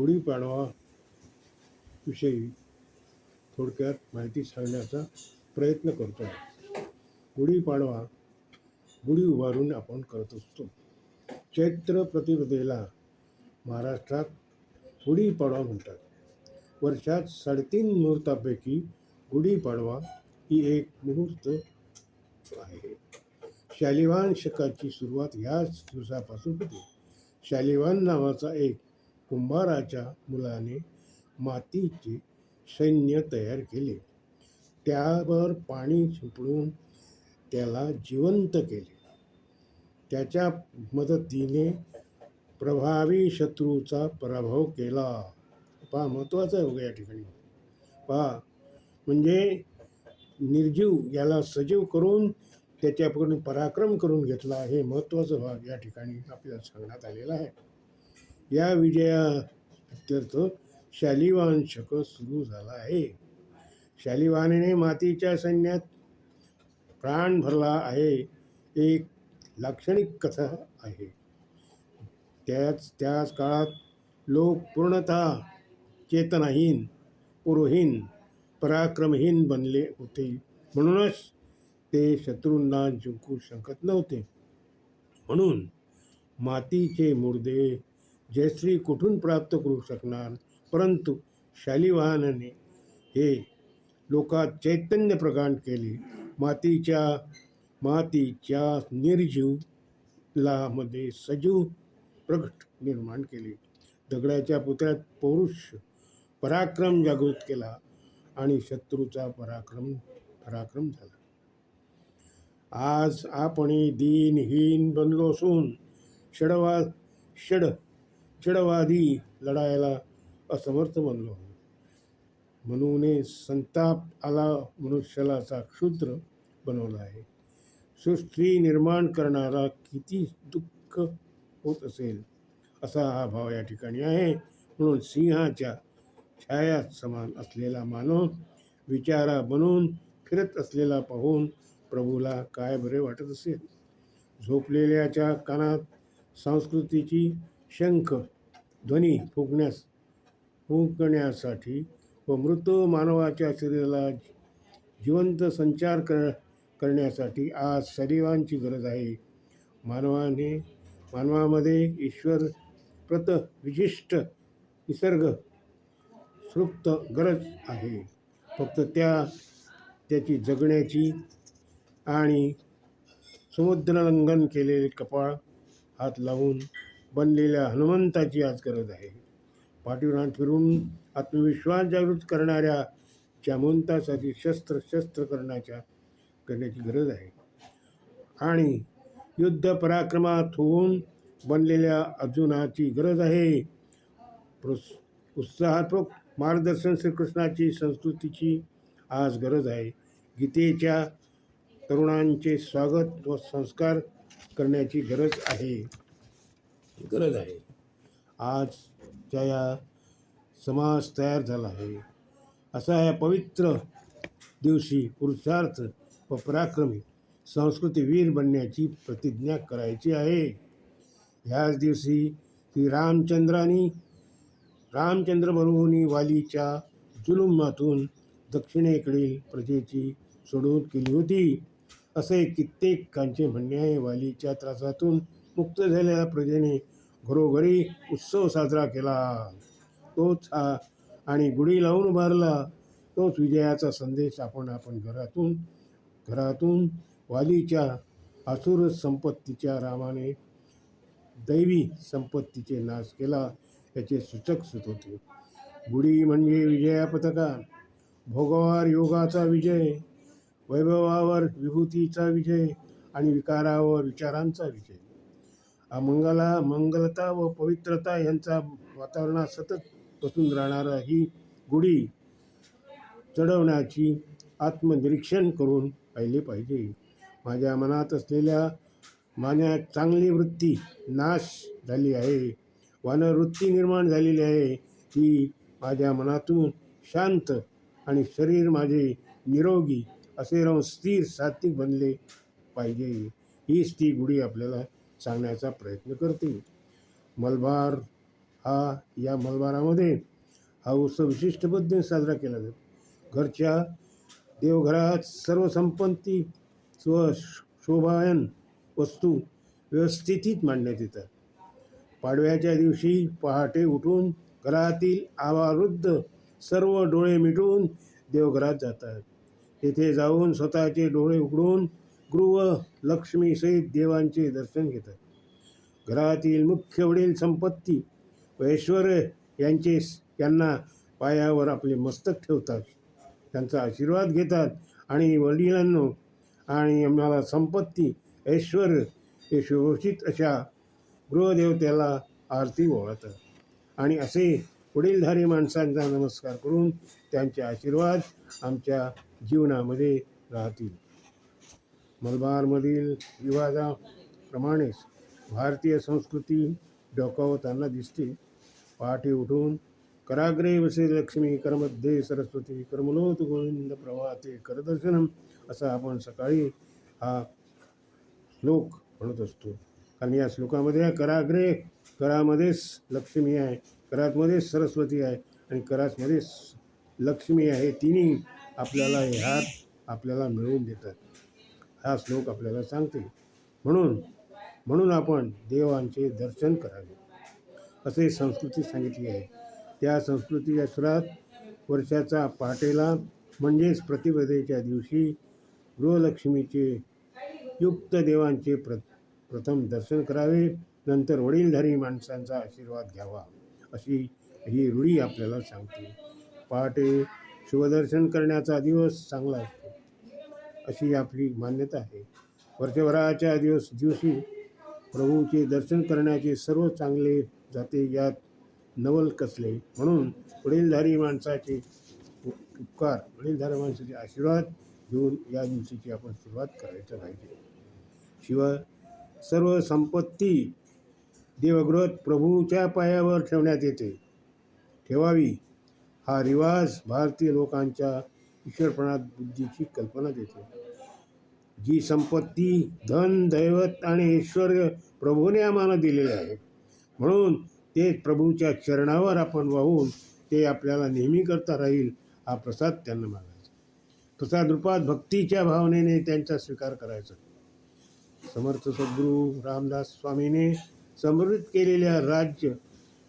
गुढीपाडवा विषयी थोडक्यात माहिती सांगण्याचा प्रयत्न करतो. गुढीपाडवा गुढी उभारून आपण करत असतो. चैत्र प्रतिपदेला महाराष्ट्रात गुढीपाडवा म्हणतात. वर्षात साडेतीन मुहूर्तापैकी गुढीपाडवा ही एक मुहूर्त आहे. शालिवान शकाची सुरुवात ह्याच दिवसापासून होते. शालिवान नावाचा एक कुंभाराच्या मुलाने मातीचे सैन्य तयार केले. त्यावर पाणी शिंपडून त्याला जिवंत केले. त्याच्या मदतीने प्रभावी शत्रूचा पराभव केला. पहा महत्त्वाचं आहे बघा या ठिकाणी. पहा म्हणजे निर्जीव याला सजीव करून त्याच्याकडून पराक्रम करून घेतला हे महत्त्वाचं भाग या ठिकाणी आपल्याला सांगण्यात आलेला आहे. या विजयात्यर्थ शालिवान शक सुरू झाला आहे. शालिवानेने मातीच्या सैन्यात प्राण भरला आहे. एक लाक्षणिक कथा आहे. त्याच त्याच काळात लोक पूर्णतः चेतनाहीन पुरोहीन पराक्रमहीन बनले होते. म्हणूनच ते शत्रूंना जिंकू शकत नव्हते. म्हणून मातीचे मुर्दे जयश्री कुठून प्राप्त करू शकणार? परंतु शालिवाहनाने हे लोकात चैतन्य प्रदान केले. मातीच्या मातीच्या निर्जीवला मध्ये सजीव प्रगट निर्माण केले. दगडाच्या पुतळ्यात पौरुष पराक्रम जागृत केला आणि शत्रूचा पराक्रम पराक्रम झाला. आज आपण दीनहीन बनलो असून षडवा षड चिडवादी लढायला असमर्थ बनलो. म्हणून संताप आला मनुष्याला असा क्षुद्र बनवला आहे. सृष्टी निर्माण करणारा किती दुःख होत असेल असा हा भाव या ठिकाणी आहे. म्हणून सिंहाच्या छायात समान असलेला मानव विचारा बनून फिरत असलेला पाहून प्रभूला काय बरे वाटत असेल? झोपलेल्याच्या कानात संस्कृतीची शंख ध्वनी फुकण्यास फुंकण्यासाठी व मृत मानवाच्या शरीराला जिवंत संचार कर करण्यासाठी आज सदैवांची गरज आहे. मानवाने मानवामध्ये ईश्वर प्रत विशिष्ट निसर्ग सुप्त गरज आहे. फक्त त्या त्याची जगण्याची आणि समुद्रलंघन केलेले कपाळ हात लावून बनलेल्या हनुमंताची आज गरज आहे. पाठीवरान हात फिरून आत्मविश्वास जागृत करणाऱ्या चामुंतासाठी शस्त्र शस्त्र करण्याच्या करण्याची गरज आहे. आणि युद्ध पराक्रमात होऊन बनलेल्या अर्जुनाची गरज आहे. प्रोस उत्साहात्मक मार्गदर्शन श्रीकृष्णाची संस्कृतीची आज गरज आहे. गीतेच्या तरुणांचे स्वागत व संस्कार करण्याची गरज आहे. गरज आहे. आजच्या या समाज तयार झाला आहे. असा या पवित्र दिवशी पुरुषार्थ व पराक्रमी संस्कृतीवीर बनण्याची प्रतिज्ञा करायची आहे. ह्याच दिवशी श्री रामचंद्रानी रामचंद्र बरोबरी वालीच्या जुलुमातून दक्षिणेकडील प्रजेची सोडवणूक केली होती. असे कित्येकांचे म्हणणे आहे. वालीच्या त्रासातून मुक्त झालेल्या प्रजेने घरोघरी उत्सव साजरा केला. तोच हा आणि गुढी लावून उभारला. तोच विजयाचा संदेश आपण आपण घरातून घरातून वालीच्या आसुर संपत्तीच्या रामाने दैवी संपत्तीचे नाश केला याचे सूचक सुत होते. गुढी म्हणजे विजया पताका भोगावर योगाचा विजय वैभवावर विभूतीचा विजय आणि विकारावर विचारांचा विजय. मंगला मंगलता व पवित्रता यांचा वातावरणात सतत बसून राहणारा ही गुढी चढवण्याची आत्मनिरीक्षण करून पाहिले पाहिजे. माझ्या मनात असलेल्या माझ्या चांगली वृत्ती नाश झाली आहे. वानवृत्ती निर्माण झालेली आहे. ती माझ्या मनातून शांत आणि शरीर माझे निरोगी असे राहून स्थिर सात्विक बनले पाहिजे. हीच ती गुढी आपल्याला सांगण्याचा प्रयत्न करते मलबार हा या मलबारामध्ये हा उत्सव विशिष्ट पद्धतीने साजरा केला जातो. घरच्या देवघरात सर्व संपत्ती स्व शोभायन वस्तू व्यवस्थितीत मांडण्यात येतात. पाडव्याच्या दिवशी पहाटे उठून घरातील आवारुद्ध सर्व डोळे मिटून देवघरात जातात. तेथे जाऊन स्वतःचे डोळे उघडून गृह लक्ष्मी सहित देवांचे दर्शन घेतात. घरातील मुख्य वडील संपत्ती व ऐश्वर्य यांचे यांना पायावर आपले मस्तक ठेवतात. त्यांचा आशीर्वाद घेतात आणि वडिलांनो आणि आम्हाला संपत्ती ऐश्वर हे सुरक्षित अशा गृहदेवतेला आरती ओवाळतात आणि असे वडीलधारी माणसांचा नमस्कार करून त्यांचे आशीर्वाद आमच्या जीवनामध्ये राहतील. मलबारमधील विवादाप्रमाणेच भारतीय संस्कृती डोकावताना दिसते. पहाटे उठून कराग्रे वसे लक्ष्मी करमध्ये सरस्वती करमलोत गोविंद प्रभाते करदर्शनम असा आपण सकाळी हा श्लोक म्हणत असतो. कारण या श्लोकामध्ये कराग्रे करामध्येच लक्ष्मी आहे करातमध्येच सरस्वती आहे आणि करातमध्येच लक्ष्मी आहे. तिन्ही आपल्याला हे हात आपल्याला मिळवून देतात. हा श्लोक आपल्याला सांगते. म्हणून म्हणून आपण देवांचे दर्शन करावे. असे संस्कृती सांगितली आहे. त्या संस्कृतीच्या सुरात वर्षाचा पहाटेला म्हणजेच प्रतिपदेच्या दिवशी गृहलक्ष्मीचे युक्त देवांचे प्र प्रथम दर्शन करावे. नंतर वडीलधारी माणसांचा आशीर्वाद घ्यावा अशी ही रूढी आपल्याला सांगते. पहाटे शिवदर्शन करण्याचा दिवस चांगला असतो. अशी आपली मान्यता आहे. वर्षभराच्या दिवस दिवशी प्रभूचे दर्शन करण्याचे सर्व चांगले जाते यात नवल कसले? म्हणून वडीलधारी माणसाचे उपकार वडीलधारी माणसाचे आशीर्वाद घेऊन या दिवशीची आपण सुरुवात करायचं पाहिजे शिवाय सर्व संपत्ती देवगृहात प्रभूच्या पायावर ठेवण्यात येते. ठेवावी. हा रिवाज भारतीय लोकांच्या ईश्वरपणात बुद्धीची कल्पना देते. जी संपत्ती धन दैवत आणि ईश्वर प्रभूने आम्हाला दिलेले आहे. म्हणून ते प्रभूच्या चरणावर आपण वाहून ते आपल्याला नेहमी करता राहील हा प्रसाद त्यांना मागायचा. प्रसाद रूपात भक्तीच्या भावनेने त्यांचा स्वीकार करायचा. समर्थ सद्गुरू रामदास स्वामीने समृद्ध केलेल्या राज्य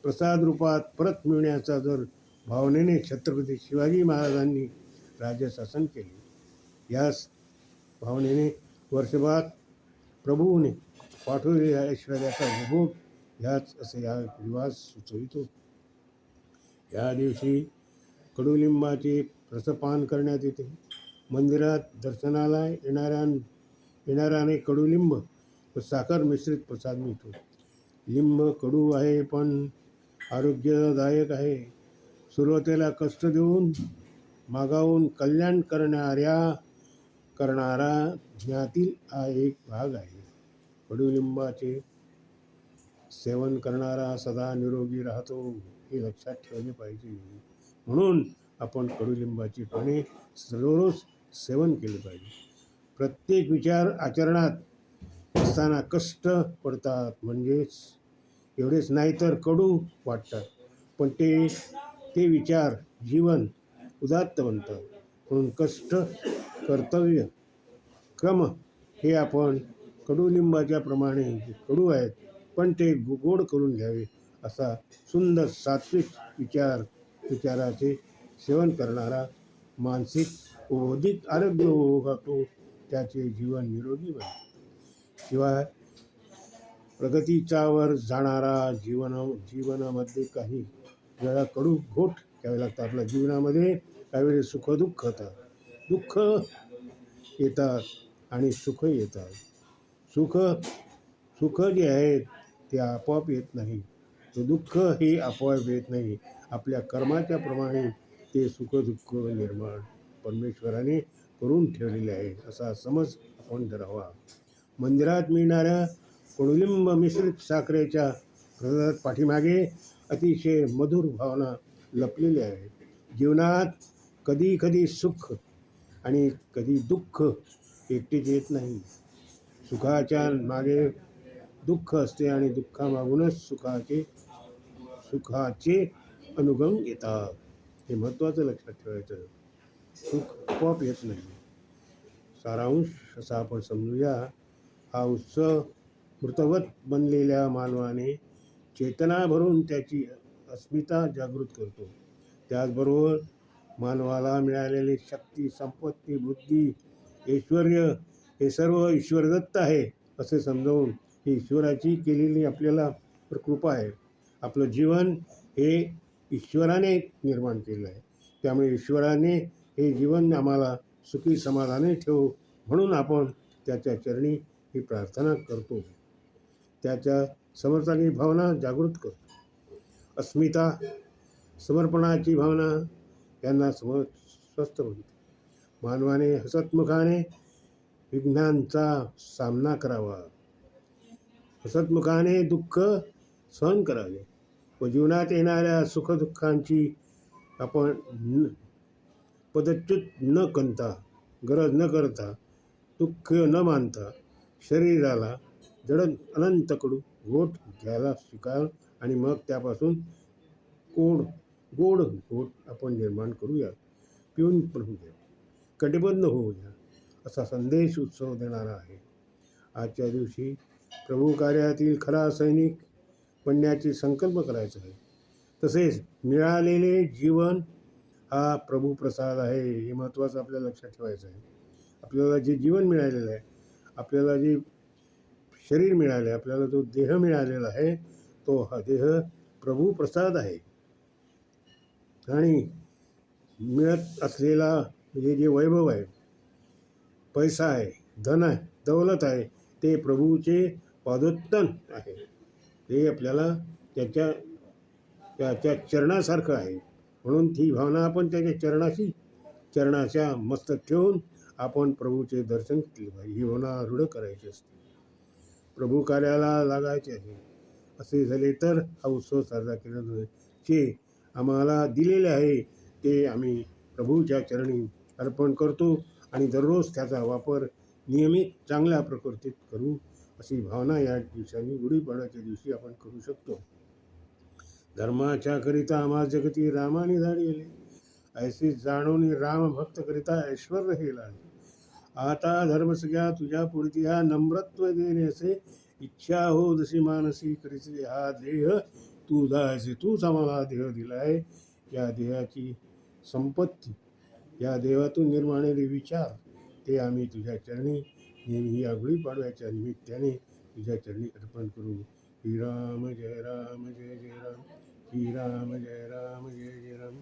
प्रसाद रूपात परत मिळण्याचा जर भावनेने छत्रपती शिवाजी महाराजांनी राज्यशासन केले याच भावनेने वर्षभरात प्रभूने पाठवलेल्या ऐश्वर्याचा उपभोग ह्याच असे या रिवाज सुचवितो हो। या दिवशी कडुलिंबाचे रसपान करण्यात येते। मंदिरात दर्शनाला येणाऱ्या येणाऱ्याने कडुलिंब व साखर मिश्रित प्रसाद मिळतो. लिंब कडू आहे पण आरोग्यदायक आहे. सुरुवातीला कष्ट देऊन मागावून कल्याण करणाऱ्या करणारा ज्ञातील हा एक भाग आहे. कडुलिंबाचे सेवन करणारा सदा निरोगी राहतो हे लक्षात ठेवले पाहिजे. म्हणून आपण कडुलिंबाची पाने दररोज सेवन केले पाहिजे. प्रत्येक विचार आचरणात असताना कष्ट पडतात म्हणजेच एवढेच नाही तर कडू वाटतात. पण ते ते विचार जीवन उदात्त म्हणून कष्ट कर्तव्य क्रम हे आपण कडुलिंबाच्या प्रमाणे जे कडू आहेत. पण ते गोड करून घ्यावे असा सुंदर सात्विक विचार विचाराचे सेवन करणारा मानसिक व बौद्धिक आरोग्य होतो त्याचे जीवन निरोगी बनते. शिवाय प्रगतीच्यावर जाणारा जीवन जीवनामध्ये काही वेळा कडू घोट घ्यावे लागतात. आपल्या जीवनामध्ये त्यावेळी सुखदुःख होतात. दुःख येतात आणि सुख येतात. सुख सुख जे आहेत ते आपोआप येत नाही. तो दुःख हे आपोआप येत नाही. आपल्या कर्माच्या प्रमाणे ते सुखदुःख निर्माण परमेश्वराने करून ठेवलेले आहे. असा समज आपण धरावा. मंदिरात मिळणाऱ्या कडुलिंब मिश्रित साखरेच्या प्रसादात पाठीमागे अतिशय मधुर भावना लपलेल्या आहेत. जीवनात कधी कधी सुख आणि कधी दुःख एकटेच येत नाही. सुखाच्या मागे दुःख असते आणि दुःखामागूनच सुखाचे सुखाचे अनुगम येतात. हे महत्त्वाचं लक्षात ठेवायचं. सुख आपोआप येत नाही. सारांश असा आपण समजूया. हा उत्सव मृतवत बनलेल्या मानवाने चेतना भरून त्याची अस्मिता जागृत करतो. त्याचबरोबर मानवाला मिळालेली शक्ती संपत्ती बुद्धी ऐश्वर हे सर्व ईश्वरदत्त आहे असे समजावून ही ईश्वराची केलेली आपल्याला कृपा आहे. आपलं जीवन हे ईश्वराने निर्माण केलं आहे. त्यामुळे ईश्वराने हे जीवन आम्हाला सुखी समाधानी ठेवू म्हणून आपण त्याच्या चरणी ही प्रार्थना करतो. त्याच्या समर्थाने भावना जागृत करतो. अस्मिता समर्पणाची भावना यांना सम स्वस्थ म्हणते मानवाने हसतमुखाने विघ्नांचा सामना करावा. हसतमुखाने दुःख सहन करावे. व जीवनात येणाऱ्या सुखदुःखांची आपण न पदच्युत न करता गरज न करता दुःख न मानता शरीराला जड अनंतकडू गोठ घ्यायला स्वीकार आणि मग त्यापासून कोड गोड घोट आपण निर्माण करूया. पिऊन पाहूया कटिबद्ध होऊया असा संदेश उत्सव देणारा आहे. आजच्या दिवशी प्रभू कार्यातील खरा सैनिक बनण्याची संकल्प करायचा आहे. तसेच मिळालेले जीवन हा प्रभू प्रसाद आहे हे महत्त्वाचं आपल्याला लक्षात ठेवायचं आहे. आपल्याला जे जीवन मिळालेलं आहे आपल्याला जे शरीर मिळालं आहे आपल्याला जो देह मिळालेला आहे तो हा देह प्रभू प्रसाद आहे. आणि मिळत असलेला म्हणजे जे वैभव आहे पैसा आहे धन आहे दौलत आहे ते प्रभूचे पादोत्तन आहे. ते आपल्याला त्याच्या त्याच्या चरणासारखं आहे. म्हणून ती भावना आपण त्याच्या चरणाशी चरणाच्या मस्तक ठेवून आपण प्रभूचे दर्शन केले पाहिजे. ही भावना रूढ करायची असते. प्रभू कार्याला लागायचे आहे. असे झाले तर हा उत्सव साजरा केला जातो आम्हाला दिलेले आहे ते आम्ही प्रभूच्या चरणी अर्पण करतो आणि दररोज त्याचा वापर नियमित चांगल्या प्रकृतीत करू अशी भावना या दिवसांनी गुढीपाडाच्या दिवशी आपण करू शकतो. धर्माच्या करिता आम्हा जगती रामाने धाडिले ऐसी जाणून राम भक्त करिता ऐश्वर हेला आता धर्म सगळ्या तुझ्या पुढती हा नम्रत्व देण्याचे इच्छा हो जशी मानसी करीचे हा देह तू जायचे तूच आम्हाला देह दिला आहे या देहाची संपत्ती या देवातून निर्माण विचार ते आम्ही तुझ्या चरणी नेहमी या गुढीपाडव्याच्या निमित्ताने तुझ्या चरणी अर्पण करू. श्रीराम जय राम जय जय राम. श्रीराम जय राम जय जय राम.